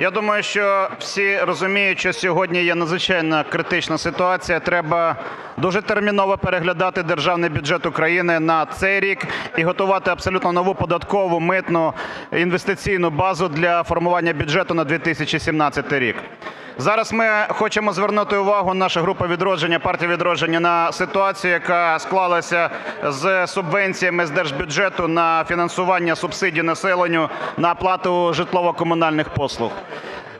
Я думаю, що всі розуміють, що сьогодні є надзвичайно критична ситуація. Треба дуже терміново переглядати державний бюджет України на цей рік і готувати абсолютно нову податкову, митну, інвестиційну базу для формування бюджету на 2017 рік. Зараз ми хочемо звернути увагу, наша група "Відродження", партія "Відродження", на ситуацію, яка склалася з субвенціями з держбюджету на фінансування субсидій населенню на оплату житлово-комунальних послуг.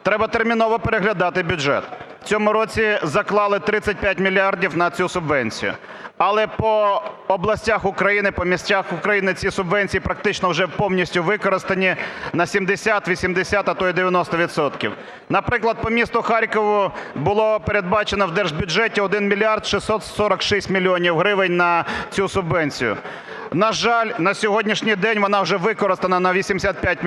Треба терміново переглядати бюджет. Цьому році заклали 35 мільярдів на цю субвенцію. Але по областях України, по містах України ці субвенції практично вже повністю використані на 70, 80, а то й 90 відсотків. Наприклад, по місту Харкову було передбачено в держбюджеті 1 мільярд 646 мільйонів гривень на цю субвенцію. На жаль, на сьогоднішній день вона вже використана на 85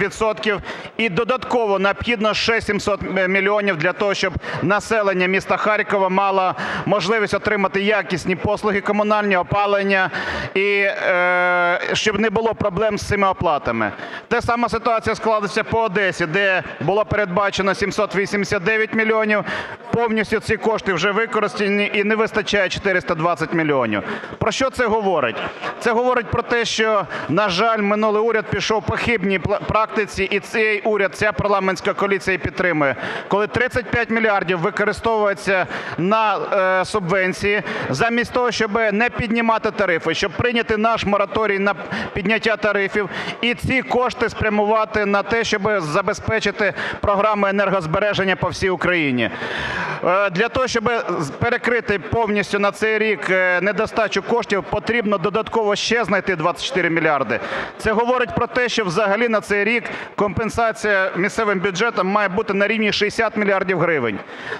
відсотків. І додатково необхідно ще 700 мільйонів для того, щоб населення міста Харкова мало можливість отримати якісні послуги комунальні, опалення. І е, щоб не було проблем з цими оплатами. Та сама ситуація склалася по Одесі, де було передбачено 789 мільйонів. Повністю ці кошти вже використані і не вистачає 420 мільйонів. Про що це говорить? Це говорить про те, що, на жаль, минулий уряд пішов по хибній практиці, і цей уряд, ця парламентська коаліція підтримує, коли 35 мільярдів використовується на е, субвенції замість того, щоб не піднімати тарифи, щоб прийняти наш мораторій на підняття тарифів і ці кошти спрямувати на те, щоб забезпечити програми енергозбереження по всій Україні. Е, Для того, щоб перекрити повністю на цей рік е, недостачу коштів, потрібно додатково ще знайти 24 мільярди. Це говорить про те, що взагалі на цей рік компенсація місцевим бюджетам має бути на рівні 60 мільярдів гривень.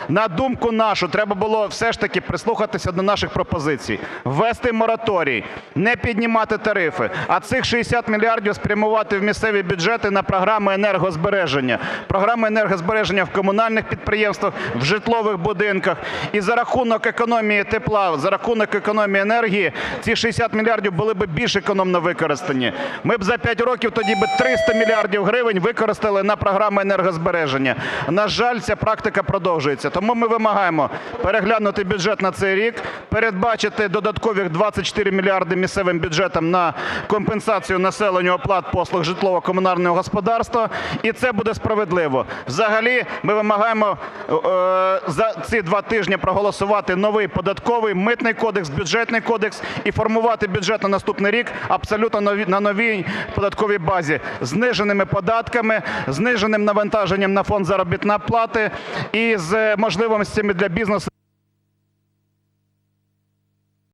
На думку нашу, треба було все ж таки прислухатися до наших пропозицій, ввести мораторій, не піднімати тарифи, а цих 60 мільярдів спрямувати в місцеві бюджети на програми енергозбереження, програми енергозбереження в комунальних підприємствах, в житлових будинках. І за рахунок економії тепла, за рахунок економії енергії ці 60 мільярдів були б більш економно використані. Ми б за 5 років тоді би 300 мільярдів гривень використали на програми енергозбереження. На жаль, ця практика продовжується. Тому ми вимагаємо переглянути бюджет на цей рік, передбачити додаткових 24 мільярди місцевим бюджетам на компенсацію населенню оплат послуг житлово-комунального господарства, і це буде справедливо. Взагалі ми вимагаємо е, за ці два тижні проголосувати новий податковий, митний кодекс, бюджетний кодекс і формувати бюджет на наступний рік абсолютно на новій податковій базі, зниженими податками, зниженим навантаженням на фонд заробітної плати і з можливостями для бізнесу